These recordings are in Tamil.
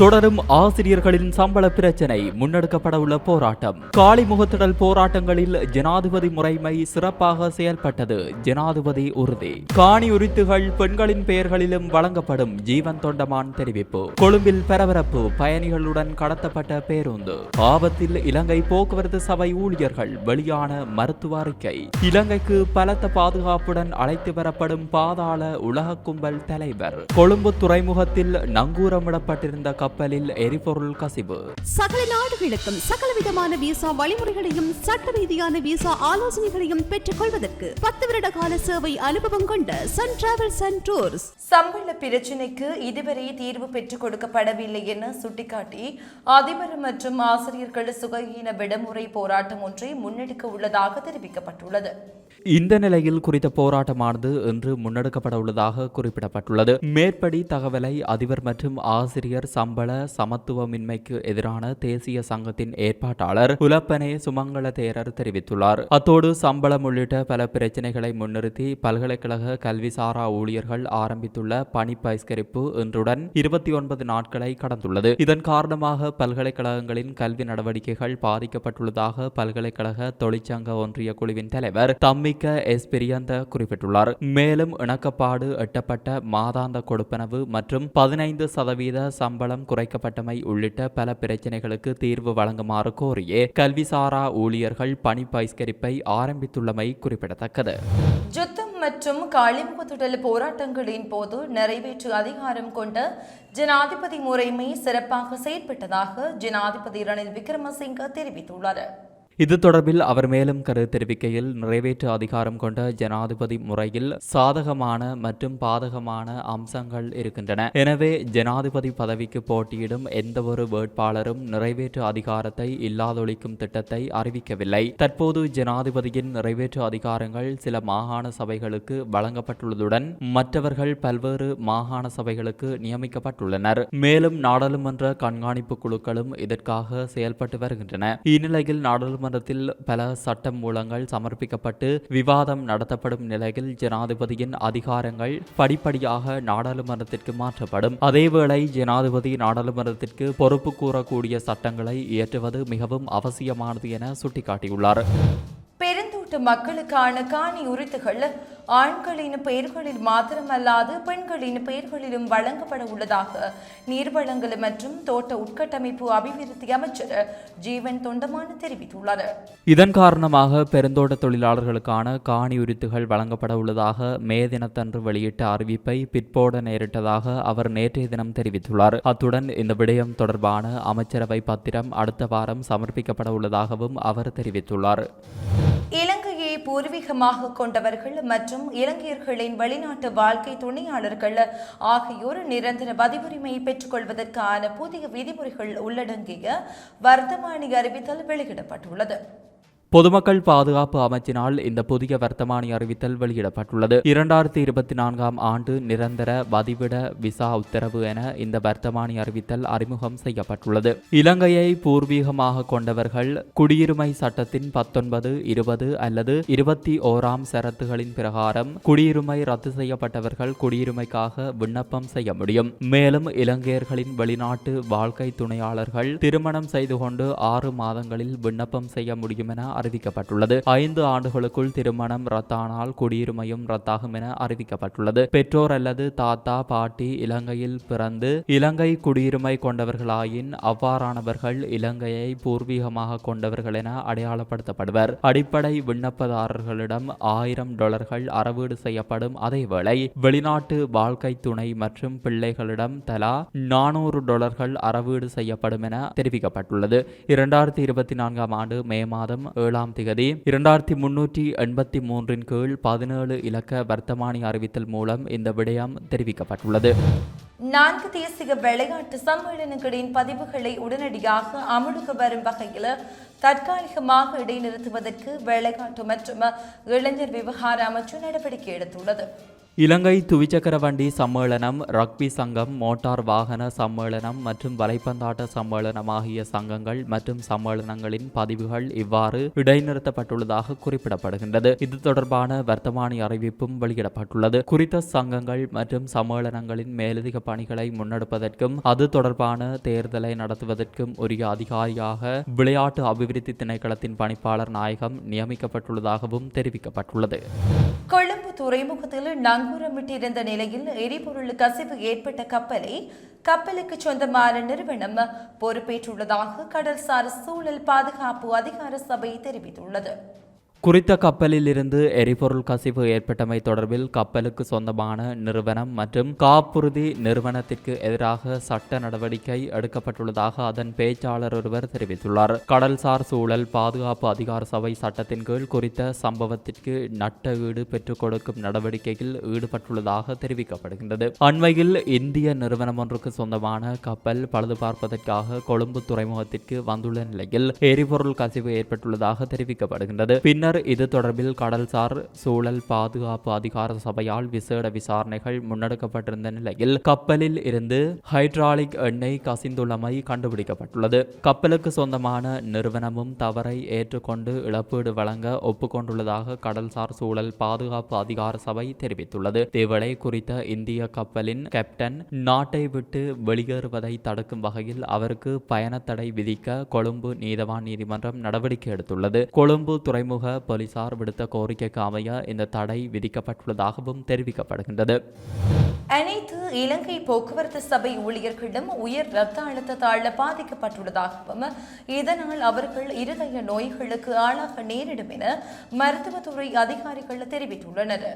தொடரும் ஆசிரியர்களின் சம்பள பிரச்சினை முன்னெடுக்கப்பட உள்ள போராட்டம். காளிமுகத்திடல் போராட்டங்களில் ஜனாதிபதி முறைமை சிறப்பாக செயல்பட்டது ஜனாதிபதி உறுதி. காணி உரித்துகள் பெண்களின் பெயர்களிலும் வழங்கப்படும் ஜீவன் தொண்டமான் தெரிவிப்பு. கொழும்பில் பரபரப்பு பயணிகளுடன் கடத்தப்பட்ட பேருந்து. ஆபத்தில் இலங்கை போக்குவரத்து சபை ஊழியர்கள் வெளியான மருத்துவ அறிக்கை. இலங்கைக்கு பலத்த பாதுகாப்புடன் அழைத்து வரப்படும் பாதாள உலக கும்பல் தலைவர். கொழும்பு துறைமுகத்தில் நங்கூரமிடப்பட்டிருந்த கப்பலில் எரிபொருள் கசிவு. சகல நாடுகளுக்கும் சகலவிதமான விசா வழிமுறைகளையும் சட்ட ரீதியான விசா ஆலோசனைகளையும் பெற்றுக் கொள்வதற்கு பத்து வருட கால சேவை அனுபவம் கொண்ட சன் டிராவல்ஸ் அண்ட் டூர்ஸ் சம்பள பிரச்சினைக்கு இதுவரை தீர்வு பெற்றுக் கொடுக்கப்படவில்லை என சுட்டிக்காட்டி அதிபர் மற்றும் ஆசிரியர்கள் சுகஹீன விடுமுறை போராட்டம் ஒன்றை முன்னெடுக்க உள்ளதாக தெரிவிக்கப்பட்டுள்ளது. இந்த நிலையில் குறித்த போராட்டமானது இன்று முன்னெடுக்கப்பட உள்ளதாக குறிப்பிடப்பட்டுள்ளது. மேற்படி தகவலை அதிபர் மற்றும் ஆசிரியர் சம்பள சமத்துவமின்மைக்கு எதிரான தேசிய சங்கத்தின் ஏற்பாட்டாளர் குலப்பனே சுமங்கல தேரர் தெரிவித்துள்ளார். அத்தோடு சம்பளம் உள்ளிட்ட பல பிரச்சினைகளை முன்னிறுத்தி பல்கலைக்கழக கல்விசாரா ஊழியர்கள் ஆரம்பித்துள்ள பணி பகிஷ்கரிப்பு இன்றுடன் இருபத்தி ஒன்பது நாட்களை கடந்துள்ளது. இதன் காரணமாக பல்கலைக்கழகங்களின் கல்வி நடவடிக்கைகள் பாதிக்கப்பட்டுள்ளதாக பல்கலைக்கழக தொழிற்சங்க ஒன்றிய குழுவின் தலைவர் தம்மிக்க எஸ் பிரியந்த குறிப்பிட்டுள்ளார். மேலும் இணக்கப்பாடு எட்டப்பட்ட மாதாந்த கொடுப்பனவு மற்றும் பதினைந்து சதவீத சம்பளம் குறைக்கப்பட்டமை உள்ளிட்ட பல பிரச்சினைகளுக்கு தீர்வு வழங்குமாறு கோரியே கல்விசாரா ஊழியர்கள் பணி பகிஷ்கரிப்பை ஆரம்பித்துள்ளமை குறிப்பிடத்தக்கது. யுத்தம் மற்றும் காலிமுகத்துடல் போராட்டங்களின் போது நிறைவேற்று அதிகாரம் கொண்ட ஜனாதிபதி முறைமை சிறப்பாக செயற்பட்டதாக ஜனாதிபதி ரணில் விக்ரமசிங்க தெரிவித்துள்ளார். இது தொடர்பில் அவர் மேலும் கருத்து தெரிவிக்கையில் நிறைவேற்று அதிகாரம் கொண்ட ஜனாதிபதி முறையில் சாதகமான மற்றும் பாதகமான அம்சங்கள் இருக்கின்றன. எனவே ஜனாதிபதி பதவிக்கு போட்டியிடும் எந்தவொரு வேட்பாளரும் நிறைவேற்று அதிகாரத்தை இல்லாதொழிக்கும் திட்டத்தை அறிவிக்கவில்லை. தற்போது ஜனாதிபதியின் நிறைவேற்று அதிகாரங்கள் சில மாகாண சபைகளுக்கு வழங்கப்பட்டுள்ளதுடன் மற்றவர்கள் பல்வேறு மாகாண சபைகளுக்கு நியமிக்கப்பட்டுள்ளனர். மேலும் நாடாளுமன்ற கண்காணிப்பு குழுக்களும் இதற்காக செயல்பட்டு வருகின்றன. இந்நிலையில் நாடாளுமன்ற நாடாளுமன்றத்தில் பல சட்ட மூலங்கள் சமர்ப்பிக்கப்பட்டு விவாதம் நடத்தப்படும் நிலையில் ஜனாதிபதியின் அதிகாரங்கள் படிப்படியாக நாடாளுமன்றத்திற்கு மாற்றப்படும். அதேவேளை ஜனாதிபதி நாடாளுமன்றத்திற்கு பொறுப்பு கூறக்கூடிய சட்டங்களை இயற்றுவது மிகவும் அவசியமானது என சுட்டிக்காட்டியுள்ளார். பெருந்தோட்ட மக்களுக்கான காணி உரித்துகள் ஆண்களின் பெயர்களில் மாத்திரமல்லாது பெண்களின் பெயர்களிலும் வழங்கப்பட உள்ளதாக நீர்வளங்கள் மற்றும் தோட்ட உட்கட்டமைப்பு அபிவிருத்தி அமைச்சர் ஜீவன் தொண்டமான தெரிவித்துள்ளார். இதன் காரணமாக பெருந்தோட்ட தொழிலாளர்களுக்கான காணி உரித்துகள் வழங்கப்பட உள்ளதாக மே தினத்தன்று வெளியிட்ட அறிவிப்பை பிற்போட நேரிட்டதாக அவர் நேற்றைய தினம் தெரிவித்துள்ளார். அத்துடன் இந்த விடயம் தொடர்பான அமைச்சரவை பத்திரம் அடுத்த வாரம் சமர்ப்பிக்கப்பட உள்ளதாகவும் அவர் தெரிவித்துள்ளார். இலங்கையை பூர்வீகமாக கொண்டவர்கள் மற்றும் இலங்கையர்களின் வெளிநாட்டு வாழ்க்கை துணையாளர்கள் ஆகியோர் நிரந்தர பதிவுரிமையை பெற்றுக்கொள்வதற்கான புதிய விதிமுறைகள் உள்ளடங்கிய வர்த்தமானி அறிவித்தல் வெளியிடப்பட்டுள்ளது. பொதுமக்கள் பாதுகாப்பு அமைச்சினால் இந்த புதிய வர்த்தமானி அறிவித்தல் வெளியிடப்பட்டுள்ளது. இரண்டாயிரத்தி இருபத்தி நான்காம் ஆண்டு நிரந்தர வதிவிட விசா உத்தரவு என இந்த வர்த்தமானி அறிவித்தல் அறிமுகம் செய்யப்பட்டுள்ளது. இலங்கையை பூர்வீகமாக கொண்டவர்கள் குடியுரிமை சட்டத்தின் பத்தொன்பது இருபது அல்லது இருபத்தி ஓராம் சரத்துகளின் பிரகாரம் குடியுரிமை ரத்து செய்யப்பட்டவர்கள் குடியுரிமைக்காக விண்ணப்பம் செய்ய முடியும். மேலும் இலங்கையர்களின் வெளிநாட்டு வாழ்க்கை துணையாளர்கள் திருமணம் செய்து கொண்டு ஆறு மாதங்களில் விண்ணப்பம் செய்ய முடியும் என அறிவிக்கப்பட்டுள்ளது. ஐந்து ஆண்டுகளுக்குள் திருமணம் ரத்தானால் குடியுரிமையும் ரத்தாகும் என அறிவிக்கப்பட்டுள்ளது. பெற்றோர் அல்லது தாத்தா பாட்டி இலங்கையில் பிறந்து இலங்கை குடியுரிமை கொண்டவர்களாயின் அவ்வாறானவர்கள் இலங்கையை பூர்வீகமாக கொண்டவர்கள் என அடையாளப்படுத்தப்படுவர். அடிப்படை விண்ணப்பதாரர்களிடம் ஆயிரம் டாலர்கள் அறவீடு செய்யப்படும் அதேவேளை வெளிநாட்டு வாழ்க்கை துணை மற்றும் பிள்ளைகளிடம் தலா நானூறு டாலர்கள் அறவீடு செய்யப்படும் என தெரிவிக்கப்பட்டுள்ளது. இரண்டாயிரத்தி இருபத்தி நான்காம் ஆண்டு மே மாதம் ஏழாம் திகதி இரண்டாயிரத்தி முன்னூற்றி எண்பத்தி மூன்றின் கீழ் பதினேழு இலக்க வர்த்தமானி அறிவித்தல் மூலம் இந்த விடயம் தெரிவிக்கப்பட்டுள்ளது. நான்கு தேசிய விளையாட்டு சம்மேளனங்களின் பதிவுகளை உடனடியாக அமலுக்கு வரும் வகையில் தற்காலிகமாக இடைநிறுத்துவதற்கு விளையாட்டு மற்றும் இளைஞர் விவகார அமைச்சு நடவடிக்கை எடுத்துள்ளது. இலங்கை துவிச்சக்கர வண்டி சம்மேளனம் ரக்பி சங்கம் மோட்டார் வாகன சம்மேளனம் மற்றும் வலைப்பந்தாட்ட சம்மேளனம் ஆகிய சங்கங்கள் மற்றும் சம்மேளனங்களின் பதிவுகள் இவ்வாறு இடைநிறுத்தப்பட்டுள்ளதாக குறிப்பிடப்படுகின்றது. இது தொடர்பான வர்த்தமானி அறிவிப்பும் வெளியிடப்பட்டுள்ளது. குறித்த சங்கங்கள் மற்றும் சம்மேளனங்களின் மேலதிக பணிகளை முன்னெடுப்பதற்கும் அது தொடர்பான தேர்தலை நடத்துவதற்கும் உரிய அதிகாரியாக விளையாட்டு அபிவிருத்தி திணைக்களத்தின் பணிப்பாளர் நாயகம் நியமிக்கப்பட்டுள்ளதாகவும் தெரிவிக்கப்பட்டுள்ளது. கொழும்பு துறைமுகத்தில் நங்கூரமிட்டிருந்த நிலையில் எரிபொருள் கசிவு ஏற்பட்ட கப்பலை கப்பலுக்கு சொந்தமான நிறுவனம் பொறுப்பேற்றுள்ளதாக கடல்சார் சூழல் பாதுகாப்பு அதிகார சபை தெரிவித்துள்ளது. குறித்த கப்பலில் இருந்து எரிபொருள் கசிவு ஏற்பட்டமை தொடர்பில் கப்பலுக்கு சொந்தமான நிறுவனம் மற்றும் காப்புறுதி நிறுவனத்திற்கு எதிராக சட்ட நடவடிக்கை எடுக்கப்பட்டுள்ளதாக அதன் பேச்சாளர் ஒருவர் தெரிவித்துள்ளார். கடல்சார் சூழல் பாதுகாப்பு அதிகார சபை சட்டத்தின் கீழ் குறித்த சம்பவத்திற்கு நட்ட ஈடு பெற்றுக் கொடுக்கும் நடவடிக்கையில் ஈடுபட்டுள்ளதாக தெரிவிக்கப்படுகின்றது. அண்மையில் இந்திய நிறுவனம் ஒன்றுக்கு சொந்தமான கப்பல் பழுது பார்ப்பதற்காக கொழும்பு துறைமுகத்திற்கு வந்துள்ள நிலையில் எரிபொருள் கசிவு ஏற்பட்டுள்ளதாக தெரிவிக்கப்படுகின்றது. பின்னர் இது தொடர்பில் கடல்சார் சூழல் பாதுகாப்பு அதிகார சபையால் விசேட விசாரணைகள் முன்னெடுக்கப்பட்டிருந்த நிலையில் கப்பலில் இருந்து ஹைட்ராலிக் எண்ணெய் கசிந்துள்ளமை கண்டுபிடிக்கப்பட்டுள்ளது. கப்பலுக்கு சொந்தமான நிறுவனமும் தவறை ஏற்றுக்கொண்டு இழப்பீடு வழங்க ஒப்புக்கொண்டுள்ளதாக கடல்சார் சூழல் பாதுகாப்பு அதிகார சபை தெரிவித்துள்ளது. இதேவேளை குறித்த இந்திய கப்பலின் கேப்டன் நாட்டை விட்டு வெளியேறுவதை தடுக்கும் வகையில் அவருக்கு பயணத்தடை விதிக்க கொழும்பு நீதவான் நீதிமன்றம் நடவடிக்கை எடுத்துள்ளது. கொழும்பு துறைமுக போலீசார் விடுத்த கோரிக்கைக்கு அமைய இந்த தடை விதிக்கப்பட்டுள்ளதாகவும் தெரிவிக்கப்படுகின்றது. அனைத்து இலங்கை போக்குவரத்து சபை ஊழியர்களும் உயர் ரத்த அழுத்தத்தால் பாதிக்கப்பட்டுள்ளதாகவும் இதனால் அவர்கள் இருதய நோய்களுக்கு ஆளாக நேரிடும் என மருத்துவத்துறை அதிகாரிகள் தெரிவித்துள்ளனர்.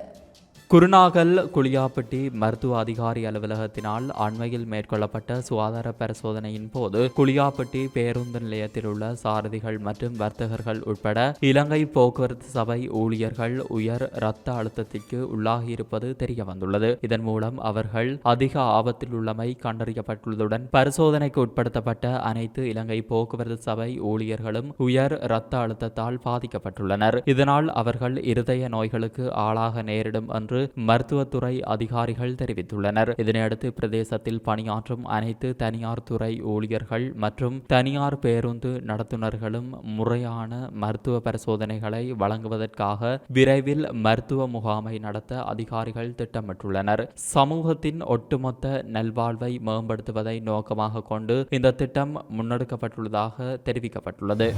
குருநாகல் குளியாப்பட்டி மருத்துவ அதிகாரி அலுவலகத்தினால் அண்மையில் மேற்கொள்ளப்பட்ட சுகாதார பரிசோதனையின் போது குளியாப்பட்டி பேருந்து நிலையத்தில் உள்ள சாரதிகள் மற்றும் வர்த்தகர்கள் உட்பட இலங்கை போக்குவரத்து சபை ஊழியர்கள் உயர் இரத்த அழுத்தத்திற்கு உள்ளாகியிருப்பது தெரிய வந்துள்ளது இதன் மூலம் அவர்கள் அதிக ஆபத்தில் உள்ளமை கண்டறியப்பட்டுள்ளதுடன் பரிசோதனைக்கு உட்படுத்தப்பட்ட அனைத்து இலங்கை போக்குவரத்து சபை ஊழியர்களும் உயர் இரத்த அழுத்தத்தால் பாதிக்கப்பட்டுள்ளனர். இதனால் அவர்கள் இருதய நோய்களுக்கு ஆளாக நேரிடும் என்று மருத்துவத்துறை அதிகாரிகள் தெரிவித்துள்ளனர். இதனையடுத்து பிரதேசத்தில் பணியாற்றும் அனைத்து தனியார் துறை ஊழியர்கள் மற்றும் தனியார் பேருந்து நடத்துனர்களும் முறையான மருத்துவ பரிசோதனைகளை வழங்குவதற்காக விரைவில் மருத்துவ முகாமை நடத்த அதிகாரிகள் திட்டமிட்டுள்ளனர். சமூகத்தின் ஒட்டுமொத்த நல்வாழ்வை மேம்படுத்துவதை நோக்கமாக கொண்டு இந்த திட்டம் முன்னெடுக்கப்பட்டுள்ளதாக தெரிவிக்கப்பட்டுள்ளது.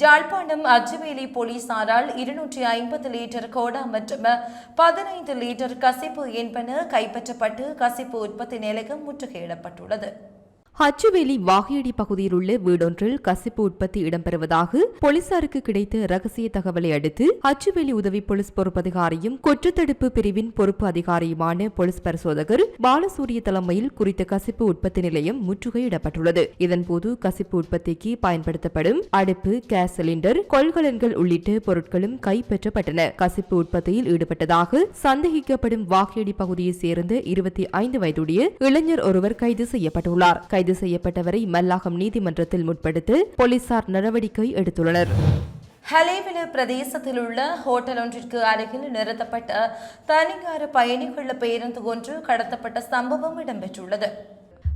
ஜாழ்ப்பாணம் அச்சுவேலி போலீசாரால் இருநூற்றி ஐம்பது லிட்டர் கோடா மற்றும் பதினைந்து லிட்டர் கசிப்பு என்பன கைப்பற்றப்பட்டு கசிப்பு உற்பத்தி நிலையம் முற்றுகையிடப்பட்டுள்ளது. ஹச்சுவேலி வாகையடி பகுதியில் உள்ள வீடொன்றில் கசிப்பு உற்பத்தி இடம்பெறுவதாக போலீசாருக்கு கிடைத்த ரகசிய தகவலை அடுத்து ஹச்சுவேலி உதவி போலீஸ் பொறுப்பதிகாரியும் குற்றத்தடுப்பு பிரிவின் பொறுப்பு அதிகாரியுமான போலீஸ் பரிசோதகர் பாலசூரிய தலைமையில் குறித்த கசிப்பு உற்பத்தி நிலையம் முற்றுகையிடப்பட்டுள்ளது. இதன்போது கசிப்பு உற்பத்திக்கு பயன்படுத்தப்படும் அடுப்பு கேஸ் சிலிண்டர் கொள்கலன்கள் உள்ளிட்ட பொருட்களும் கைப்பற்றப்பட்டன. கசிப்பு உற்பத்தியில் ஈடுபட்டதாக சந்தேகிக்கப்படும் வாகையடி பகுதியைச் சேர்ந்த இருபத்தி ஐந்து வயதுடைய இளைஞர் ஒருவர் கைது செய்யப்பட்டுள்ளார். கைது செய்யப்பட்டவரை மல்லாகம் நீதிமன்றத்தில் முற்படுத்தி போலீசார் நடவடிக்கை எடுத்துள்ளனர். ஹலேவில பிரதேசத்தில் உள்ள ஹோட்டல் ஒன்றிற்கு அருகில் நிறுத்தப்பட்ட தனியார் பயணிகள் பேருந்து ஒன்று கடத்தப்பட்ட சம்பவம் இடம்பெற்றுள்ளது.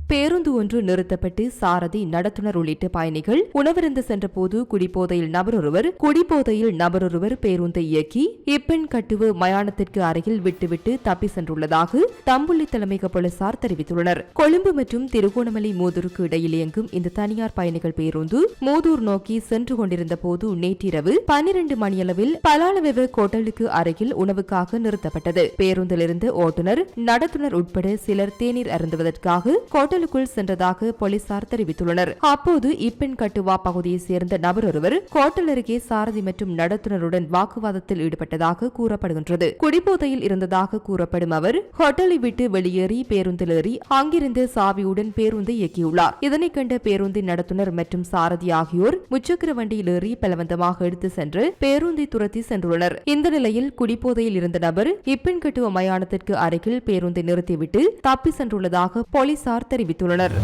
பேருந்து ஒன்று நிறுத்தப்பட்டு சாரதி நடத்துனர் உள்ளிட்ட பயணிகள் உணவருந்து சென்றபோது குடிபோதையில் நபரொருவர் குடிபோதையில் நபரொருவர் பேருந்தை இயக்கி இப்பெண் கட்டுவு மயானத்திற்கு அருகில் விட்டுவிட்டு தப்பி சென்றுள்ளதாக தம்புள்ளி தலைமையக போலீசார் தெரிவித்துள்ளனர். கொழும்பு மற்றும் திருகோணமலை மூதூருக்கு இடையில் இயங்கும் இந்த தனியார் பயணிகள் பேருந்து மூதூர் நோக்கி சென்று கொண்டிருந்த போது நேற்றிரவு பன்னிரண்டு மணியளவில் பலாலவெவ கோட்டலுக்கு அருகில் உணவுக்காக நிறுத்தப்பட்டது. பேருந்திலிருந்து ஓட்டுநர் நடத்துனர் உட்பட சிலர் தேநீர் அருந்துவதற்காக கோட்டல் கோட்டலுக்குள் சென்றதாக போலீசார் தெரிவித்துள்ளனர். அப்போது இப்பெண் கட்டுவா பகுதியைச் சேர்ந்த நபர் ஒருவர் கோட்டல் அருகே சாரதி மற்றும் நடத்துனருடன் வாக்குவாதத்தில் ஈடுபட்டதாக கூறப்படுகின்றது. குடிபோதையில் இருந்ததாக கூறப்படும் அவர் ஹோட்டலை விட்டு வெளியேறி பேருந்தில் ஏறி அங்கிருந்து சாவியுடன் பேருந்தை இயக்கியுள்ளார். இதனை கண்ட பேருந்தின் நடத்துனர் மற்றும் சாரதி ஆகியோர் முச்சக்கர வண்டியில் ஏறி பலவந்தமாக எடுத்து சென்று பேருந்தை துரத்தி சென்றுள்ளனர். இந்த நிலையில் குடிபோதையில் இருந்த நபர் இப்பெண் கட்டுவ மயானத்திற்கு அருகில் பேருந்தை நிறுத்திவிட்டு தப்பி சென்றுள்ளதாக போலீசார் தெரிவித்தனர் தெரிவித்துள்ளனர்.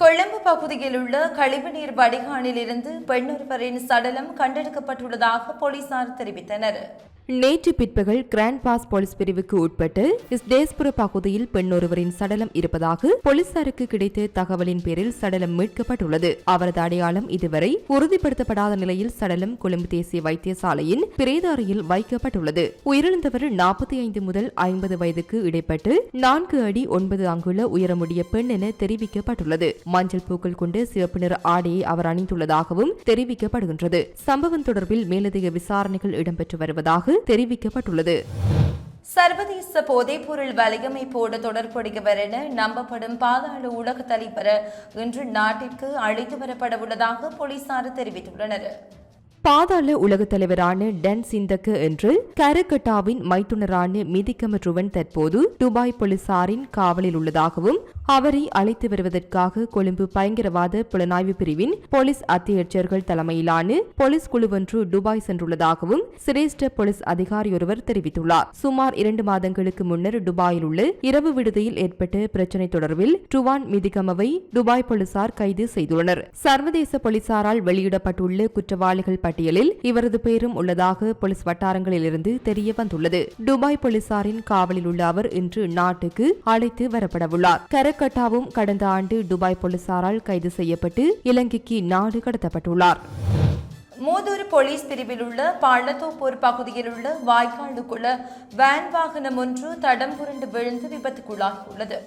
கொழும்பு பகுதியில் உள்ள கழிவுநீர் வடிகானில் இருந்து பெண்ணொருவரின் சடலம் கண்டெடுக்கப்பட்டுள்ளதாக போலீசார் தெரிவித்தனர். நேற்று பிற்பகல் கிராண்ட் பாஸ் போலீஸ் பிரிவுக்கு உட்பட்டு இஸ்டேஸ்புர பகுதியில் பெண்ணொருவரின் சடலம் இருப்பதாக போலீசாருக்கு கிடைத்த தகவலின் பேரில் சடலம் மீட்கப்பட்டுள்ளது. அவரது அடையாளம் இதுவரை உறுதிப்படுத்தப்படாத நிலையில் சடலம் கொழும்பு தேசிய வைத்தியசாலையின் பிரேத அறையில் வைக்கப்பட்டுள்ளது. உயிரிழந்தவர் நாற்பத்தி ஐந்து முதல் ஐம்பது வயதுக்கு இடைப்பட்டு நான்கு அடி ஒன்பது அங்குல உயரமுடைய பெண் என தெரிவிக்கப்பட்டுள்ளது. மஞ்சள் பூக்கள் கொண்டு சிவப்பு நிற ஆடையை அவர் அணிந்துள்ளதாகவும் தெரிவிக்கப்படுகின்றது. சம்பவம் தொடர்பில் மேலதிக விசாரணைகள் இடம்பெற்று வருவதாக தெரிவிக்கப்பட்டுள்ளது. சர்வதேச போதைப்பொருள் வலையமைப்போடு தொடர்புடையவர் என நம்பப்படும் பாதாள உலக தலைவர் இன்று நாட்டிற்கு அழைத்து வரப்பட உள்ளதாக போலீசார் தெரிவித்துள்ளனர். பாதாள உலகத் தலைவரான டன் சிந்தக்கு என்று கரகட்டாவின் மைத்துனரான மிதிக்கம ருவன் தற்போது துபாய் போலீசாரின் காவலில் உள்ளதாகவும் அவரை அழைத்து வருவதற்காக கொழும்பு பயங்கரவாத புலனாய்வு பிரிவின் போலீஸ் அத்தியட்சர்கள் தலைமையிலான போலீஸ் குழுவொன்று துபாய் சென்றுள்ளதாகவும் சிரேஷ்ட போலீஸ் அதிகாரியொருவர் தெரிவித்துள்ளார். சுமார் இரண்டு மாதங்களுக்கு முன்னர் துபாயில் உள்ள இரவு விடுதியில் ஏற்பட்ட பிரச்சினை தொடர்பில் டுவான் மிதிகமவை துபாய் போலீசார் கைது செய்துள்ளனர். சர்வதேச போலீசாரால் வெளியிடப்பட்டுள்ள குற்றவாளிகள் பட்டியலில் இவரது பெயரும் உள்ளதாக போலீஸ் வட்டாரங்களிலிருந்து தெரிய வந்துள்ளது. துபாய் போலீசாரின் காவலில் உள்ள அவர் இன்று நாட்டுக்கு அழைத்து வரப்படவுள்ளார். கரக்கட்டாவும் கடந்த ஆண்டு துபாய் போலீசாரால் கைது செய்யப்பட்டு இலங்கைக்கு நாடு கடத்தப்பட்டுள்ளார். மூதூர் போலீஸ் பிரிவில் உள்ள பள்ளத்தோப்பூர் பகுதியில் உள்ள வாய்க்காலுக்குள்ள வேன் வாகனம் ஒன்று தடம் புரண்டு விழுந்து விபத்துக்குள்ளாகியுள்ளது.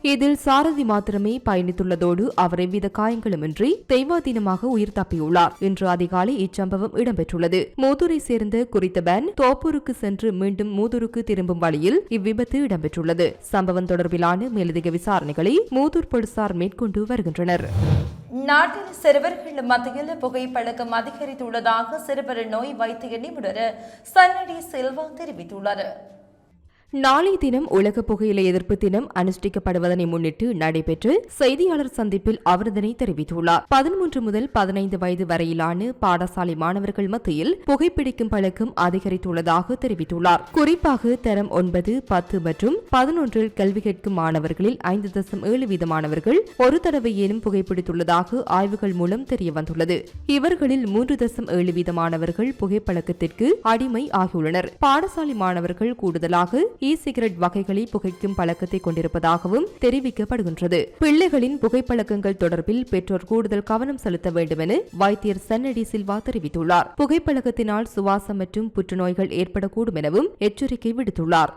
இதில் சாரதி மாத்திரமே பயணித்துள்ளதோடு அவர் எவ்வித காயங்களுமின்றி தெய்வாதீனமாக உயிர் தப்பியுள்ளார். இன்று அதிகாலை இச்சம்பவம் இடம்பெற்றுள்ளது. மூதூரை சேர்ந்த குறித்த பேன் தோப்பூருக்கு சென்று மீண்டும் மூதூருக்கு திரும்பும் வழியில் இவ்விபத்து இடம்பெற்றுள்ளது. சம்பவம் தொடர்பிலான மேலதிக விசாரணைகளை மூதூர் போலீசார் மேற்கொண்டு வருகின்றனர். நாட்டில் சிறுவர்கள் மத்தியில் புகைப்பழக்கம் அதிகரித்துள்ளதாக சிறுவர் நோய் வைத்திய நிபுணர் சன்னடி செல்வா தெரிவித்துள்ளார். நாளை தினம் உலக புகையிலை எதிர்ப்பு தினம் அனுஷ்டிக்கப்படுவதனை முன்னிட்டு நடைபெற்ற செய்தியாளர் சந்திப்பில் அவர் இதனை தெரிவித்துள்ளார். பதிமூன்று முதல் பதினைந்து வயது வரையிலான பாடசாலை மாணவர்கள் மத்தியில் புகைப்பிடிக்கும் பழக்கம் அதிகரித்துள்ளதாக தெரிவித்துள்ளார். குறிப்பாக தரம் ஒன்பது பத்து மற்றும் பதினொன்றில் கல்வி கேட்கும் மாணவர்களில் ஐந்து தசம் ஏழு வீதமானவர்கள் ஒரு தடவை ஏனும் புகைப்பிடித்துள்ளதாக ஆய்வுகள் மூலம் தெரியவந்துள்ளது. இவர்களில் மூன்று தசம் ஏழு வீதமானவர்கள் புகைப்பழக்கத்திற்கு அடிமை ஆகியுள்ளனர். பாடசாலை மாணவர்கள் கூடுதலாக இ சிகரெட் வகைகளை புகைக்கும் பழக்கத்தை கொண்டிருப்பதாகவும் தெரிவிக்கப்படுகின்றது. பிள்ளைகளின் புகைப்பழக்கங்கள் தொடர்பில் பெற்றோர் கூடுதல் கவனம் செலுத்த வேண்டும் என வைத்தியர் சன்னடி சில்வா தெரிவித்துள்ளார். புகைப்பழக்கத்தினால் சுவாசம் மற்றும் புற்றுநோய்கள் ஏற்படக்கூடும் எனவும் எச்சரிக்கை விடுத்துள்ளார்.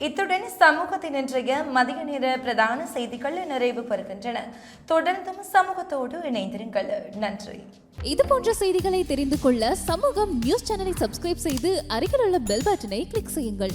இத்துடன் சமூகத்தின் இன்றைய மதிய நேர பிரதான செய்திகள் நிறைவு பெறுகின்றன. தொடர்ந்தும் சமூகத்தோடு இணைந்திருங்கள். நன்றி. இது போன்ற செய்திகளை தெரிந்து கொள்ள சமூகம் நியூஸ் சேனலை சப்ஸ்கிரைப் செய்து அருகில் உள்ள பெல் பட்டனை கிளிக் செய்யுங்கள்.